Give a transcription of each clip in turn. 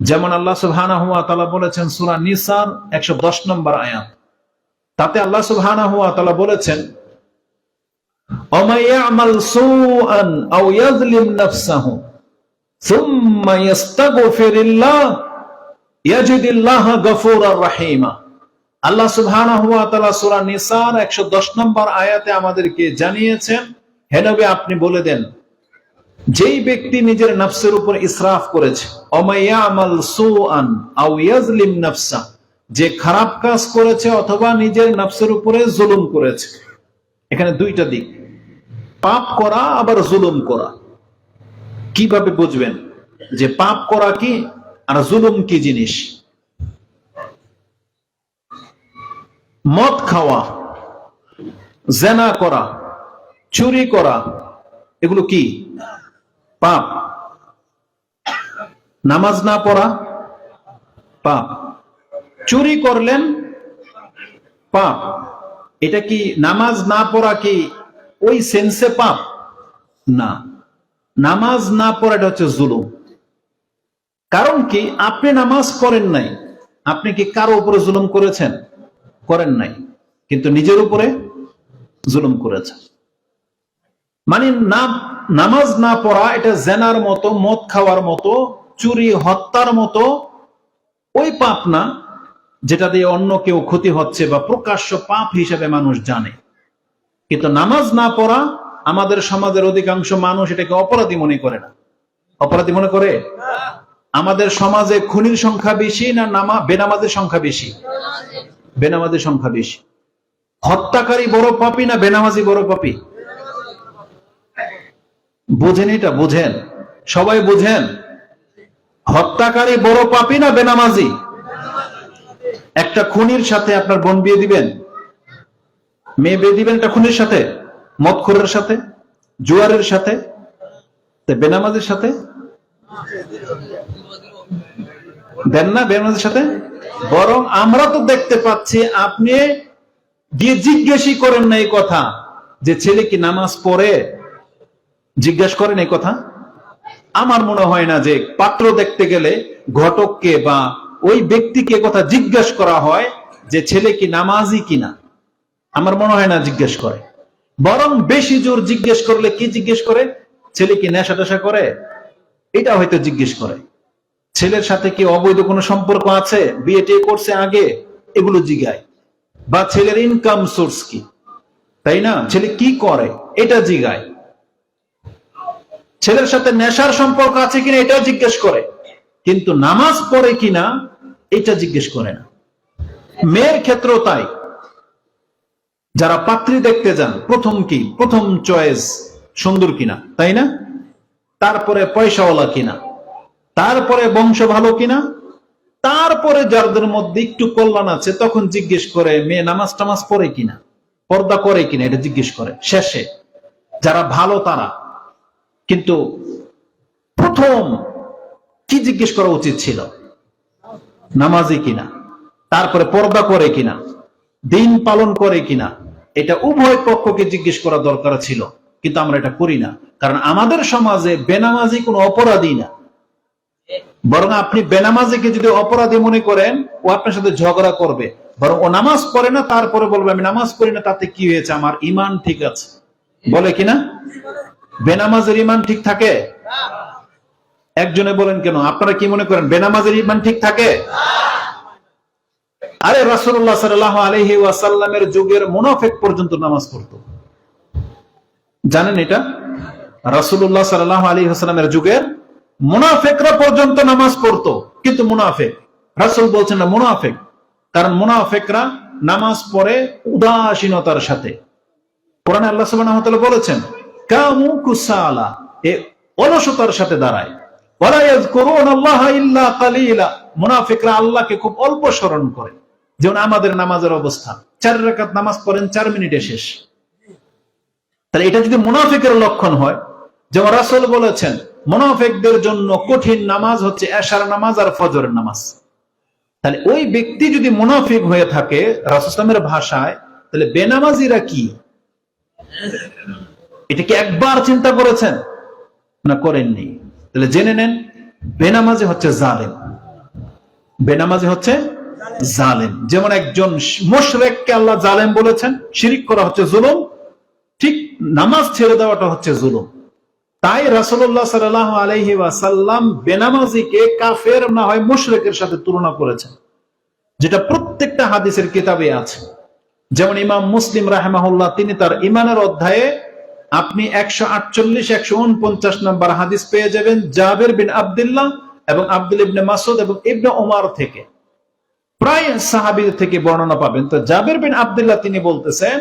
যেমন আল্লাহ সুবহানা হুয়া তালা বলেছেন সুরা নিসার একশো দশ নম্বর আয়াত। তাতে আল্লাহ সুবহানা হুয়া তালা বলেছেন আল্লাহ সুবহানা নম্বর আয়াতে আমাদেরকে জানিয়েছেন হেনবে আপনি বলে দেন যেই ব্যক্তি নিজের নফসের উপর ইসরাফ করেছে যে খারাপ কাজ করেছে অথবা নিজের নফসের উপরে জুলুম করেছে। এখানে দুইটা দিক। পাপ করা আবার জুলুম করা। কীভাবে বুঝবেন? যে পাপ করা কি আর জুলুম কি জিনিস? মদ খাওয়া, জেনা করা, চুরি করা, এগুলো কি? পাপ। নামাজ না পড়া, পাপ। চুরি করলেন, পাপ। এটা কি নামাজ না পড়া কি ওই সেন্সে পাপ? না। নামাজ না পড়াটা হচ্ছে জুলুম। কারণ কি? আপনি নামাজ পড়েন নাই। আপনি কি কারও উপরে জুলুম করেছেন? করেন নাই। কিন্তু নিজের উপরে জুলুম করেছেন। মানে না নামাজ না পড়া, এটা জেনার মতো, মদ খাওয়ার মতো, চুরি, হত্যার মতো, ওই পাপ না, যেটা দিয়ে অন্য কেউ ক্ষতি হচ্ছে বা প্রকাশ্য পাপ হিসেবে মানুষ জানে। কিন্তু নামাজ না পড়া, আমাদের সমাজের অধিকাংশ মানুষ এটাকে অপরাধী মনে করে না। অপরাধী মনে করে? আমাদের সমাজে খুনির সংখ্যা বেশি না নামা, বেনামাজের সংখ্যা বেশি? বেনামাজের সংখ্যা বেশি। হত্যাকারী বড় পাপি না বেনামাজি বড় পাপি? বুঝেন এটা, বুঝেন। সবাই বুঝেন? হত্যাকারী বড় পাপি না বেনামাজি? একটা খুনির সাথে আপনার বোন বিয়ে দিবেন? মেয়ে বিয়ে দিবেন একটা খুনির সাথে? মদখোরের সাথে? জুয়ারের সাথে? বেনামাজের সাথে? দেন না বেনামাজির সাথে? বরং আমরা তো দেখতে পাচ্ছি আপনি গিয়ে জিজ্ঞেসই করেন না এই কথা যে ছেলে কি নামাজ পড়ে? জিজ্ঞেস করেন এই কথা, আমার মনে হয় না যে পাত্র দেখতে গেলে ঘটককে বা ওই ব্যক্তিকে কথা জিজ্ঞেস করা হয় যে ছেলে কি নামাজি কিনা। আমার মনে হয় না জিজ্ঞেস করে। বরং বেশি জোর জিজ্ঞেস করলে কি জিজ্ঞেস করে? ছেলে কি নেশা টেশা করে? এটা হয়তো জিজ্ঞেস করে। ছেলের সাথে কি অবৈধ কোনো সম্পর্ক আছে? বিয়ে টিয়ে করছে আগে, এগুলো জিগায়। বা ছেলের ইনকাম সোর্স কি? তাই না? ছেলে কি করে? এটা জিগায়। ছেলের সাথে নেশার সম্পর্ক আছে কিনা এটাও জিজ্ঞেস করে। কিন্তু নামাজ পড়ে কিনা, এটা জিজ্ঞেস করে না। মেয়ের ক্ষেত্রেও তাই। যারা পাত্রী দেখতে যান, প্রথম কি? প্রথম চয়েস সুন্দর কিনা, তাই না? তারপরে পয়সাওয়ালা কিনা? তারপরে বংশ ভালো কিনা? তারপরে যাদের মধ্যে একটু কল্যাণ আছে, তখন জিজ্ঞেস করে, মেয়ে নামাজ টামাজ পড়ে কিনা? পর্দা করে কিনা? এটা জিজ্ঞেস করে। শেষে, যারা ভালো তারা। কিন্তু প্রথম কি জিজ্ঞেস করা উচিত ছিল? নামাজি কিনা? তারপরে পর্দা করে কিনা? দিন পালন করে কিনা? এটা উভয় পক্ষকে জিজ্ঞেস করা দরকার ছিল, কিন্তু আমরা এটা করি না। কারণ আমাদের সমাজে বেনামাজি কোনো অপরাধী না। বরং আপনি বেনামাজিকে যদি অপরাধী মনে করেন, ও আপনার সাথে ঝগড়া করবে। বরং ও নামাজ পড়ে না, তারপরে বলবে, আমি নামাজ পড়ি না, তাতে কি হয়েছে? আমার ইমান ঠিক আছে। বলে কিনা? বেনামাজের ইমান ঠিক থাকে? একজনে বলেন কেন? আপনারা কি মনে করেন বেনামাজের ইমান ঠিক থাকে? আরে রাসুল্লাহ সাল্লাহ আলহি ওয়াসাল্লামের যুগের মুনাফেক পর্যন্ত নামাজ পড়তো। জানেন এটা? রাসুল্লাহ সাল্লাহ আলী হাসালামের যুগের মুনাফেকরা পর্যন্ত নামাজ পড়তো, কিন্তু মুনাফেক। রাসুল বলছেন না, মুনাফেক। কারণ মুনাফেকরা নামাজ পড়ে উদাসীনতার সাথে। কোরআনে আল্লাহ ওয়া বলেছেন অলসতার সাথে দাঁড়ায়। মুনাফিকরা আল্লাহকে খুব অল্প স্মরণ করে। যেমন আমাদের নামাজের অবস্থা। চার রাকাত নামাজ পড়েন, চার মিনিটে শেষ। তাহলে এটা যদি মুনাফিকের লক্ষণ হয়, যেমন রাসূল বলেছেন, মুনাফিকদের জন্য কঠিন নামাজ হচ্ছে এশার নামাজ আর ফজরের নামাজ। তাহলে ওই ব্যক্তি যদি মুনাফিক হয়ে থাকে রাসুলামের ভাষায়, তাহলে বেনামাজিরা কি? এটা কি একবার চিন্তা করেছেন? না করেননি। তাহলে জেনে নেন, বেনামাজি হচ্ছে জালেম। বেনামাজি হচ্ছে জালেম। যেমন একজন মোশরেককে আল্লাহ জালেম বলেছেন, শিরিক করা হচ্ছে জুলুম, ঠিক নামাজ ছেড়ে দেওয়াটা হচ্ছে জুলুম। তাই রাসূলুল্লাহ সাল্লাল্লাহু আলাইহি ওয়াসাল্লাম বেনামাজিকে কাফের না হয় মুশরিকের সাথে তুলনা করেছেন, যেটা প্রত্যেকটা হাদিসের কিতাবে আছে। যেমন ইমাম মুসলিম রাহেমাহুল্লাহ, তিনি তার ইমানের অধ্যায়ে আপনি একশো আটচল্লিশ, একশো উনপঞ্চাশ নম্বর হাদিস পেয়ে যাবেন জাবের বিন আবদুল্লাহ এবং আব্দুল ইবনে মাসুদ এবং ইবনে ওমার থেকে। প্রায় সাহাবি থেকে বর্ণনা পাবেন। তো জাবের বিন আবদুল্লাহ তিনি বলতেছেন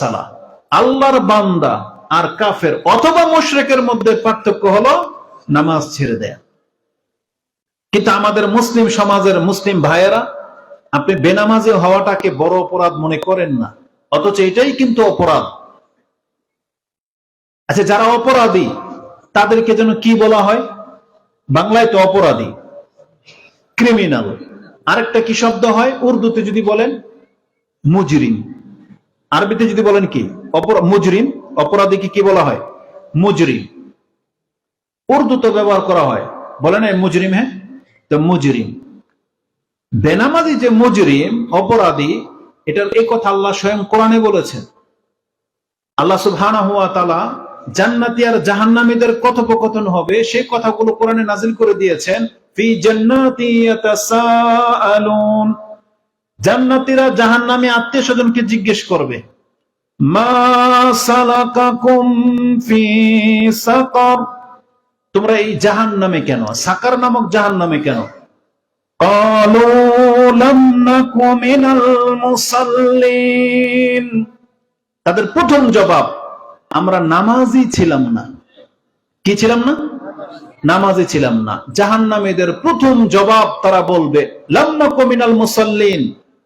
সালা আল্লাহর বান্দা আর কাফের অথবা মুশরিকের মধ্যে পার্থক্য হলো নামাজ ছেড়ে দেয়া। কিন্তু আমাদের মুসলিম সমাজের মুসলিম ভাইয়েরা, আপনি বেনামাজি হওয়াটাকে বড় অপরাধ মনে করেন না। অথচ এটাই কিন্তু অপরাধ। আচ্ছা যারা অপরাধী, তাদেরকে যেন কি বলা হয়? বাংলায় তো অপরাধী ক্রিমিনাল আরেকটা কি শব্দ হয়? উর্দুতে যদি বলেন, মুজরিম। আরবিতে যদি বলেন কি? মুজরিম। অপরাধীকে কি বলা হয়? মুজরিম। উর্দুতে ব্যবহার করা হয়। বলে না মুজরিম হ্যাঁ? তো মুজরিম বেনামাজি যে মুজরিম, অপরাধী, এটার এই কথা আল্লাহ স্বয়ং কোরআনে বলেছেন। আল্লাহ সুবহানাহু ওয়া তাআলা জান্নাতি আর জাহান্নামীদের কথোপকথন হবে, সেই কথাগুলো কোরআনে নাজিল করে দিয়েছেন। ফি জান্নাতি ইয়াতাসাআলুন। জান্নাতীরা জাহান্নামী আত্মীয় স্বজনকে জিজ্ঞেস করবে, মা সালাকাকুম ফি সাকার? তোমরা এই জাহান নামে কেন? সাকার নামক জাহান নামে কেন তাদের প্রথম জবাব আমরা নামাজি ছিলাম না। কি ছিলাম না? নামাজি ছিলাম না। জাহান নামেদের প্রথম জবাব তারা বলবে লাম্না কমিনাল মুসল্লিন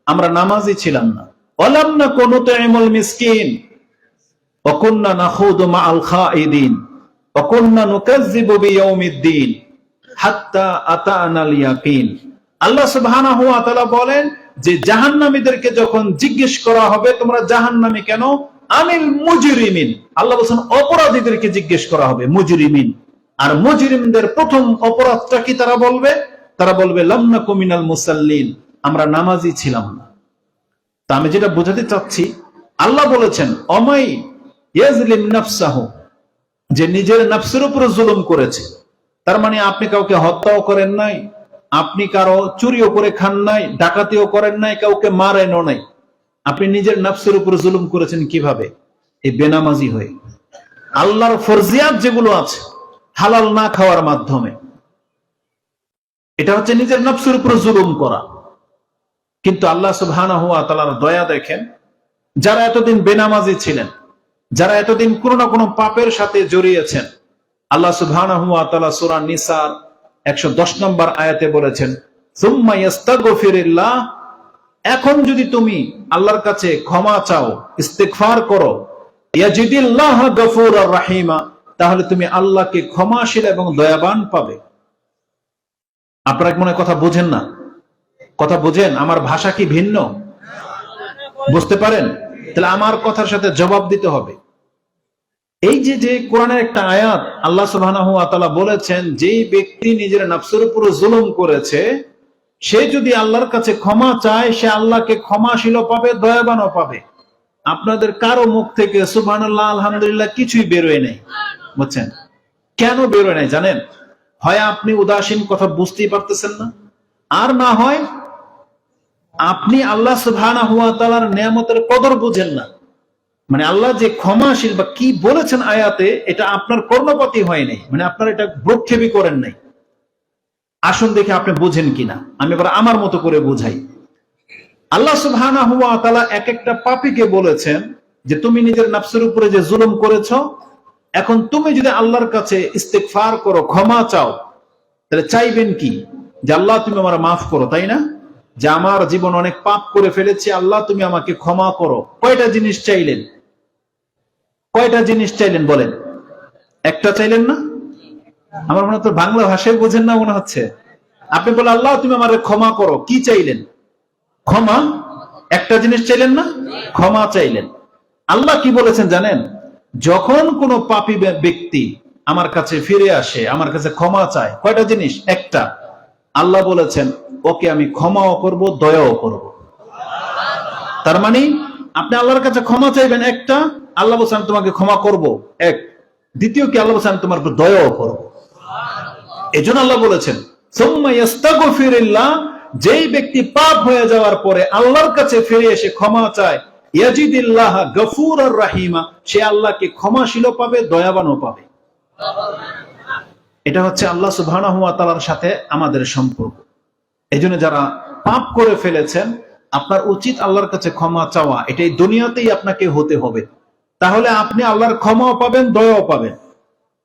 আমরা নামাজি ছিলাম না। অলাম্না তো এমল মিসকিন অকন্যা না খুদ মা আল খা বলেন যে জাহান্নামীদেরকে যখন জিজ্ঞেস করা হবে, তোমরা কেন? আল্লাহ অপরাধীদেরকে জিজ্ঞেস করা হবে, মুজরিমিন। আর মুজরিমদের প্রথম অপরাধটা কি তারা বলবে? তারা বলবে লামনা কুমিনাল মুসাল্লিন, আমরা নামাজি ছিলাম না। তা আমি যেটা বোঝাতে চাচ্ছি, আল্লাহ বলেছেন, অমাই ইয়াজলিম যে নিজের নাফসের উপর জুলুম করেছে, তার মানে আপনি কাউকে হত্যাও করেন নাই, আপনি কারও চুরিও করে খান নাই, ডাকাতিও করেন নাই, কাউকে মারেনও নাই। আপনি নিজের নাফসের উপর জুলুম করেছেন কীভাবে? এই বেনামাজি হয়ে। আল্লাহর ফরজিয়াত যেগুলো আছে, হালাল না খাওয়ার মাধ্যমে। এটা হচ্ছে নিজের নফসের উপর জুলুম করা। কিন্তু আল্লাহ সুবহানাহু ওয়া তাআলার দয়া দেখেন, যারা এতদিন বেনামাজি ছিলেন যারা এতদিন কোনো না কোনো পাপের সাথে জড়িয়েছেন, আল্লাহ তাআলা সূরা নিসার 110 নম্বর আয়াতে বলেছেন এখন যদি তুমি আল্লাহর কাছে ক্ষমা চাও, ইস্তেগফার করো রাহিমা তাহলে তুমি আল্লাহকে ক্ষমাশীল এবং দয়াবান পাবে। আপনারা মনে কথা বোঝেন না? কথা বোঝেন? আমার ভাষা কি ভিন্ন? বুঝতে পারেন? তাহলে আমার কথার সাথে জবাব দিতে হবে। এই যে যে কোরআনের একটা আয়াত আল্লাহ তাআলা বলেছেন, যেই ব্যক্তি নিজের নফসের উপর জুলুম করেছে, সে যদি আল্লাহর কাছে ক্ষমা চায়, সে আল্লাহকে ক্ষমাশীল পাবে, দয়াবানও পাবে। আপনাদের কারও মুখ থেকে সুবহানাল্লাহ, আলহামদুলিল্লাহ কিছুই বেরোয় নেই। বুঝছেন? কেন বেরোয় নাই, জানেন? হয় আপনি উদাসীন, কথা বুঝতেই পারতেছেন না। আর না হয়, আপনি আল্লাহ তাআলার নিয়ামতের কদর বুঝেন না। মানে আল্লাহ যে ক্ষমাশীল বা কি বলেছেন আয়াতে, এটা আপনার কর্ণপাতি হয় নাই। মানে আপনার এটা ভ্রক্ষেপই করেন নাই। আসুন দেখে আপনি বুঝেন কিনা। আমি এবার আমার মতো করে বুঝাই। আল্লাহ সুবহানাহু ওয়া তাআলা এক একটা পাপীকে বলেছেন যে, তুমি নিজের নফসের উপরে যে জুলুম করেছ, এখন তুমি যদি আল্লাহর কাছে ইস্তেগফার করো, ক্ষমা চাও, তাহলে চাইবেন কি? যে আল্লাহ তুমি আমার মাফ করো, তাই না? যে আমার জীবন অনেক পাপ করে ফেলেছি, আল্লাহ তুমি আমাকে ক্ষমা করো। কয়টা জিনিস চাইলেন? কয়টা জিনিস চাইলেন বলেন? একটা চাইলেন না? আমার মনে হচ্ছে বাংলা ভাষায় বোঝেন না মনে হচ্ছে। আপনি বলে আল্লাহ, তুমি আমার ক্ষমা করো। কি চাইলেন? ক্ষমা? একটা জিনিস চাইলেন না? ক্ষমা চাইলেন। আল্লাহ কি বলেছেন জানেন? যখন কোনো পাপী ব্যক্তি আমার কাছে ফিরে আসে, আমার কাছে ক্ষমা চায়, কয়টা জিনিস? একটা, আল্লাহ বলেছেন, ওকে আমি ক্ষমাও করব, দয়াও করব। তার মানে আপনি আল্লাহর কাছে ক্ষমা চাইবেন একটা আল্লাহ বলছেন আমি তোমাকে ক্ষমা করব। এক। দ্বিতীয় কি, আল্লাহ বলছেন আমি তোমার উপর দয়াও করব। এই জন্য আল্লাহ বলেছেন যেই ব্যক্তি পাপ হয়ে যাওয়ার পরে আল্লাহর কাছে ফিরে এসে ক্ষমা চায়, ইয়াজিদিল্লাহ গফুর আর রাহিমা সে আল্লাহকে ক্ষমাশীল পাবে, দয়াবানও পাবে। এটা হচ্ছে আল্লাহ সুবহানাহু ওয়া তাআলার সাথে আমাদের সম্পর্ক। এই জন্য যারা পাপ করে ফেলেছেন, আপনার উচিত আল্লাহর কাছে ক্ষমা চাওয়া। এটাই দুনিয়াতেই আপনাকে হতে হবে। তাহলে আপনি আল্লাহর ক্ষমাও পাবেন দয়াও পাবেন।